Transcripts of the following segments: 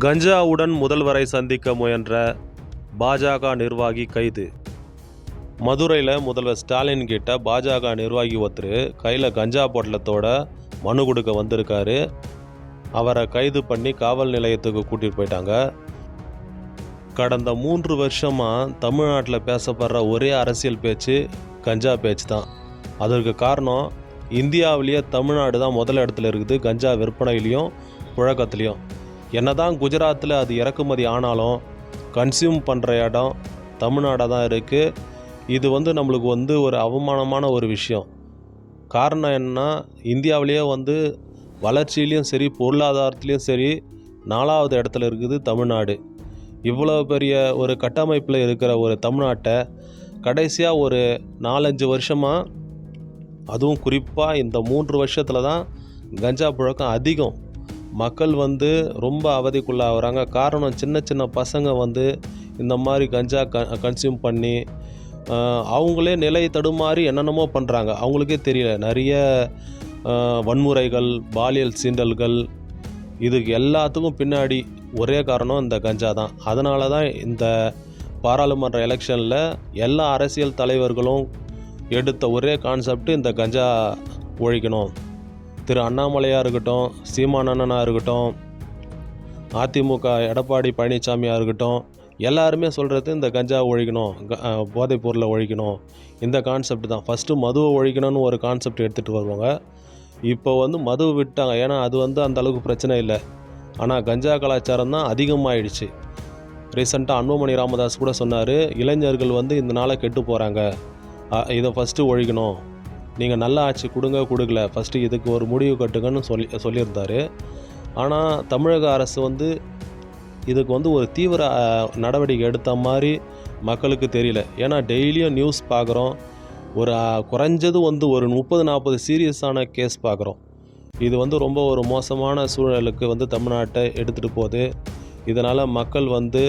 கஞ்சாவுடன் முதல்வரை சந்திக்க முயன்ற பாஜக நிர்வாகி கைது. மதுரையில் முதல்வர் ஸ்டாலின் கிட்ட பாஜக நிர்வாகி ஒருத்தர் கையில் கஞ்சா பொட்டலத்தோட மனு கொடுக்க வந்திருக்காரு. அவரை கைது பண்ணி காவல் நிலையத்துக்கு கூட்டிகிட்டு போயிட்டாங்க. கடந்த மூன்று வருஷமாக தமிழ்நாட்டில் பேசப்படுற ஒரே அரசியல் பேச்சு கஞ்சா பேச்சு தான். அதற்கு காரணம் இந்தியாவிலேயே தமிழ்நாடு தான் முதல் இடத்துல இருக்குது கஞ்சா விற்பனையிலையும் புழக்கத்துலேயும். என்னதான் குஜராத்தில் அது இறக்குமதி ஆனாலும் கன்சியூம் பண்ணுற இடம் தமிழ்நாடாக தான் இருக்குது இது வந்து நம்மளுக்கு வந்து ஒரு அவமானமான ஒரு விஷயம். காரணம் என்னன்னா இந்தியாவிலேயே வந்து வளர்ச்சியிலையும் சரி பொருளாதாரத்துலேயும் சரி நாலாவது இடத்துல இருக்குது தமிழ்நாடு. இவ்வளோ பெரிய ஒரு கட்டமைப்பில் இருக்கிற ஒரு தமிழ்நாட்டை கடைசியாக ஒரு நாலஞ்சு வருஷமாக அதுவும் குறிப்பாக இந்த மூன்று வருஷத்தில் தான் கஞ்சா புழக்கம் அதிகம். மக்கள் வந்து ரொம்ப அவதிக்குள்ளாகிறாங்க. காரணம் சின்ன சின்ன பசங்க வந்து இந்த மாதிரி கஞ்சா க கன்சியூம் பண்ணி அவங்களே நிலை தடுமாறி என்னென்னமோ பண்ணுறாங்க அவங்களுக்கே தெரியல. நிறைய வன்முறைகள் பாலியல் சீண்டல்கள் இதுக்கு எல்லாத்துக்கும் பின்னாடி ஒரே காரணம் இந்த கஞ்சா தான். அதனால தான் இந்த பாராளுமன்ற எலெக்ஷனில் எல்லா அரசியல் தலைவர்களும் எடுத்த ஒரே கான்செப்ட் இந்த கஞ்சா ஒழிக்கணும். திரு அண்ணாமலையாக இருக்கட்டும் சீமானண்ணனாக இருக்கட்டும் அதிமுக எடப்பாடி பழனிசாமியாக இருக்கட்டும் எல்லாருமே சொல்கிறது இந்த கஞ்சா ஒழிக்கணும் க- போதைப் பொருளை ஒழிக்கணும். இந்த கான்செப்ட் தான். ஃபஸ்ட்டு மதுவை ஒழிக்கணும்னு ஒரு கான்செப்ட் எடுத்துகிட்டு வருவாங்க. இப்போ வந்து மது விட்டாங்க. ஏன்னா அது வந்து அந்தளவுக்கு பிரச்சனை இல்லை. ஆனால் கஞ்சா கலாச்சாரம் தான் அதிகமாகிடுச்சு ரீசெண்டாக அன்புமணி ராமதாஸ் கூட சொன்னார் இளைஞர்கள் வந்து இந்த நாளை கெட்டு போகிறாங்க இதை ஃபஸ்ட்டு ஒழிக்கணும். நீங்கள் நல்ல ஆட்சி கொடுங்க கொடுக்கல. ஃபஸ்ட்டு இதுக்கு ஒரு முடிவு கட்டுங்கன்னு சொல்லி சொல்லியிருந்தாரு. ஆனால் தமிழக அரசு வந்து இதுக்கு வந்து ஒரு தீவிர நடவடிக்கை எடுத்த மாதிரி மக்களுக்கு தெரியல. ஏன்னா டெய்லியும் நியூஸ் பார்க்குறோம் ஒரு குறைஞ்சது வந்து ஒரு முப்பது நாற்பது சீரியஸான கேஸ் பார்க்குறோம் இது வந்து ரொம்ப ஒரு மோசமான சூழலுக்கு வந்து தமிழ்நாட்டை எடுத்துகிட்டு போகுது. இதனால் மக்கள் வந்து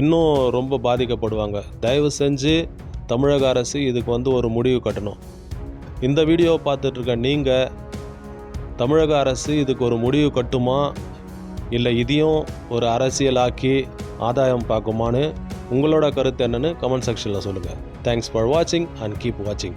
இன்னும் ரொம்ப பாதிக்கப்படுவாங்க. தயவு செஞ்சு தமிழக அரசு இதுக்கு வந்து ஒரு முடிவு கட்டணும். இந்த வீடியோவை பார்த்துட்ருக்க நீங்கள் தமிழக அரசு இதுக்கு ஒரு முடிவு கட்டுமா? இல்லை இதையும் ஒரு அரசியலாக்கி ஆதாயம் பார்க்குமான்னு உங்களோட கருத்து என்னென்னு கமெண்ட் செக்ஷனில் சொல்லுங்கள் தேங்க்ஸ் ஃபார் வாட்சிங் அண்ட் கீப் வாட்சிங்